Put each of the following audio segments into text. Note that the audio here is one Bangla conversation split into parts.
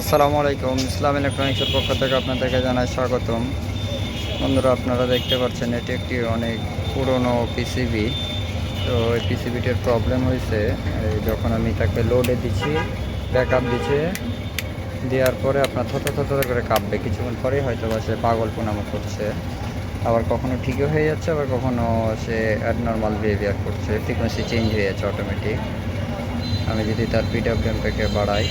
আসসালামু আলাইকুম। ইসলাম ইলেকট্রনিক্সের পক্ষ থেকে আপনাদেরকে জানাই স্বাগতম। বন্ধুরা, আপনারা দেখতে পাচ্ছেন এটি একটি অনেক পুরনো পিসিবি তো এই পিসিবিটির প্রবলেম হয়েছে যখন আমি তাকে লোডে দিচ্ছি ব্যাক আপ দিচ্ছে দেওয়ার পরে আপনার থত থত করে কাঁপবে। কিছুক্ষণ পরেই হয়তো বা সে পাগল পোনামো করছে আবার কখনো ঠিকও হয়ে যাচ্ছে, আবার কখনো সে অ্যাবনর্মাল বিহেভিয়ার করছে। ফ্রিকোয়েন্সি চেঞ্জ হয়ে যাচ্ছে অটোমেটিক আমি যদি তার পিডাব্লিউএমটাকে বাড়াই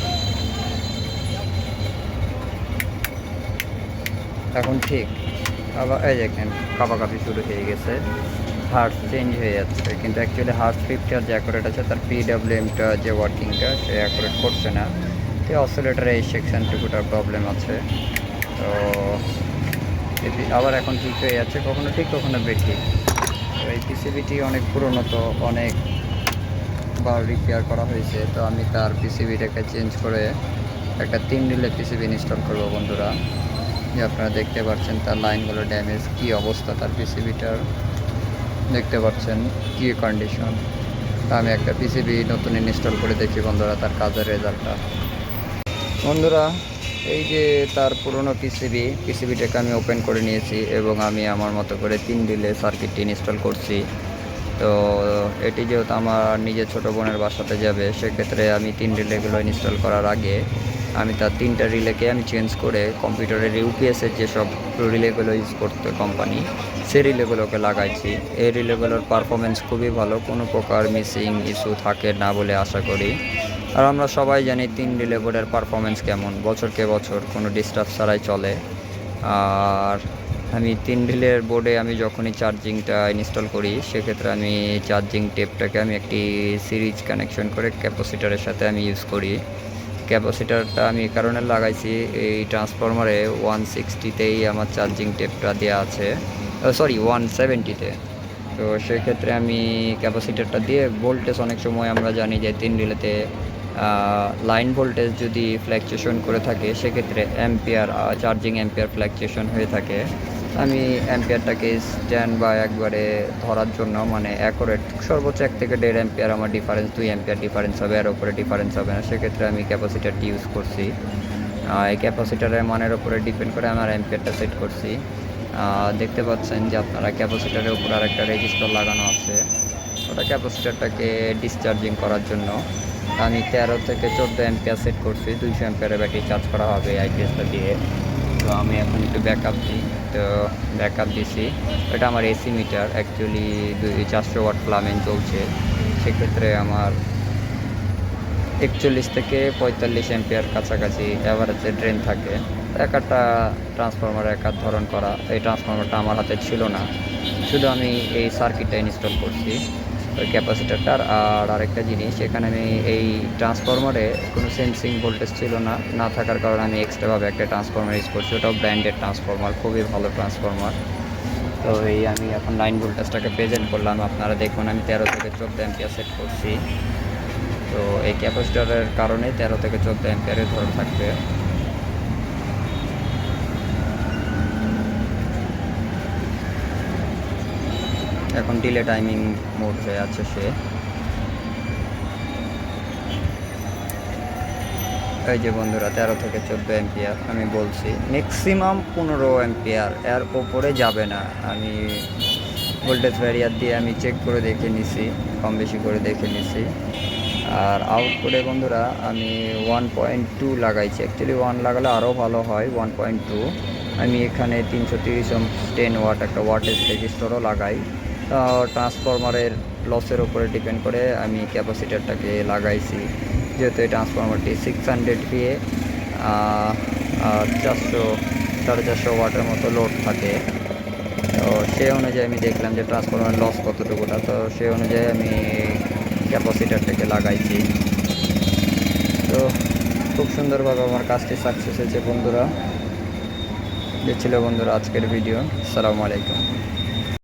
এখন ঠিক। আবার এই দেখেন কাপাকাপি শুরু হয়ে গেছে। হার্স চেঞ্জ হয়ে যাচ্ছে। কিন্তু অ্যাকচুয়ালি হার্স ফিফটার যে অ্যাকোরেট আছে, তার পিডাব্লিউএমটা যে ওয়ার্কিংটা সে অ্যাকোরেট করছে না। তো অসিলেটারে এই সেকশনটুকুটার প্রবলেম আছে। তো আবার এখন ঠিক হয়ে যাচ্ছে। কখনো ঠিক, কখনো বেঠিক। তো এই পিসিবিটি অনেক পুরনো তো, অনেক বার রিপেয়ার করা হয়েছে। তো আমি তার পিসিবিটাকে চেঞ্জ করে একটা তিন রিলে পিসিবি ইনস্টল করব বন্ধুরা। যে আপনারা দেখতে পাচ্ছেন তার লাইনগুলো ড্যামেজ, কী অবস্থা তার পিসিবিটার দেখতে পাচ্ছেন, কী কন্ডিশন আমি একটা পিসিবি নতুন ইনস্টল করে দেখি বন্ধুরা তার কাজের রেজাল্টটা। বন্ধুরা, এই যে তার পুরনো পিসিবি, পিসিবিটাকে আমি ওপেন করে নিয়েছি এবং আমি আমার মতো করে তিন রিলে সার্কিটটি ইনস্টল করছি। তো এটি যেহেতু আমার নিজের ছোটো বোনের বাসাতে যাবে, সেক্ষেত্রে আমি তিন রিলেগুলো ইনস্টল করার আগে আমি তার তিনটা রিলেকে আমি চেঞ্জ করে কম্পিউটারের ইউপিএসের যেসব রিলেগুলো ইউজ করতো কোম্পানি সেই রিলেগুলোকে লাগাইছি। এই রিলেগুলোর পারফরমেন্স খুবই ভালো, কোনো প্রকার মিসিং ইস্যু থাকে না বলে আশা করি। আর আমরা সবাই জানি তিন রিলে বোর্ডের পারফরমেন্স কেমন বছরকে বছর কোনো ডিস্টার্ব ছাড়াই চলে। আর আমি তিন রিলের বোর্ডে আমি যখনই চার্জিংটা ইনস্টল করি, সেক্ষেত্রে আমি চার্জিং টেপটাকে আমি একটি সিরিজ কানেকশন করে ক্যাপাসিটারের সাথে আমি ইউজ করি। ক্যাপাসিটারটা আমি এই কারণে লাগাইছি। এই ট্রান্সফরমারে ওয়ান সিক্সটিতেই আমার চার্জিং টেপটা দেওয়া আছে। সরি ওয়ান সেভেন্টিতে তো। সেক্ষেত্রে আমি ক্যাপাসিটারটা দিয়ে ভোল্টেজ অনেক সময় আমরা জানি যে তিন রিলেতে লাইন ভোল্টেজ যদি ফ্ল্যাকচুয়েশন করে থাকে, সেক্ষেত্রে অ্যাম্পিয়ার চার্জিং অ্যাম্পিয়ার ফ্ল্যাকচুয়েশন হয়ে থাকে। আমি অ্যাম্পিয়ারটাকে স্ট্যান্ড বা একবারে ধরার জন্য মানে অ্যাকোরেট সর্বোচ্চ এক থেকে দেড় অ্যাম্পিয়ার আমার ডিফারেন্স দুই অ্যাম্পিয়ার ডিফারেন্স হবে আর ওপরে ডিফারেন্স হবে না। সেক্ষেত্রে আমি ক্যাপাসিটারটি ইউজ করছি। এই ক্যাপাসিটারের মানের ওপরে ডিপেন্ড করে আমার অ্যাম্পিয়ারটা সেট করছি। দেখতে পাচ্ছেন যে আপনারা ক্যাপাসিটারের উপর আর একটা রেজিস্টার লাগানো আছে। ওটা ক্যাপাসিটারটাকে ডিসচার্জিং করার জন্য। আমি তেরো থেকে চোদ্দ অ্যাম্পিয়ার সেট করছি, দুইশো অ্যাম্পিয়ারের ব্যাটারি চার্জ করা হবে আইপিএসটা দিয়ে। তো আমি এখন একটু ব্যাকআপ দিই। তো ব্যাকআপ দিছি। এটা আমার এসি মিটার। অ্যাকচুয়ালি দুই চারশো ওয়াট ফ্লামেন চলছে। সেক্ষেত্রে আমার একচল্লিশ থেকে পঁয়তাল্লিশ এম্পিয়ার কাছাকাছি অ্যাভারেজে ড্রেন থাকে। এক একটা ট্রান্সফর্মার এক ধরন করা। এই ট্রান্সফর্মারটা আমার হাতে ছিল না। শুধু আমি এই সার্কিটটা ইনস্টল করছি। ক্যাপাসিটারটার আর আরেকটা জিনিস, এখানে আমি এই ট্রান্সফরমারে কোনো সেন্সিং ভোল্টেজ ছিল না না থাকার কারণে আমি এক্সট্রাভাবে একটা ট্রান্সফরমার ইউজ করছি। ওটাও ব্র্যান্ডেড ট্রান্সফরমার খুবই ভালো ট্রান্সফরমার তো এই আমি এখন লাইন ভোল্টেজটাকে প্রেজেন্ট করলাম। আপনারা দেখুন, আমি তেরো থেকে চোদ্দ অ্যাম্পিয়ার সেট করছি। তো এই ক্যাপাসিটারের কারণে তেরো থেকে চোদ্দ অ্যাম্পিয়ারে ধরে থাকবে। এখন ডিলে টাইমিং মোড হয়ে আছে সে। এই যে বন্ধুরা, তেরো থেকে চোদ্দ অ্যাম্পিয়ার আমি বলছি ম্যাক্সিমাম পনেরো অ্যাম্পিয়ার এর ওপরে যাবে না। আমি ভোল্টেজ ভ্যারিয়ার দিয়ে আমি চেক করে দেখে নিছি, কম বেশি করে দেখে নিছি। আর আউটপুটে বন্ধুরা, আমি ওয়ান পয়েন্ট টু লাগাইছি। অ্যাকচুয়ালি ওয়ান লাগালে আরও ভালো হয় ওয়ান পয়েন্ট টু আমি এখানে তিনশো তিরিশ টেন ওয়াট একটা ওয়াটেজ রেজিস্টারও লাগাই। ট্রান্সফরমারের লসের উপরে ডিপেন্ড করে আমি ক্যাপাসিটারটাকে লাগাইছি। যেহেতু এই ট্রান্সফরমারটি সিক্স হান্ড্রেড ভিএ চারশো, সাড়ে চারশো ওয়াটের মতো লোড থাকে। তো সেই অনুযায়ী আমি দেখলাম যে ট্রান্সফরমার লস কতটুকুটা, তো সেই অনুযায়ী আমি ক্যাপাসিটারটাকে লাগাইছি। তো খুব সুন্দরভাবে আমার কাজটি সাকসেস হয়েছে বন্ধুরা। যে ছিল বন্ধুরা আজকের ভিডিও সালামু আলাইকুম।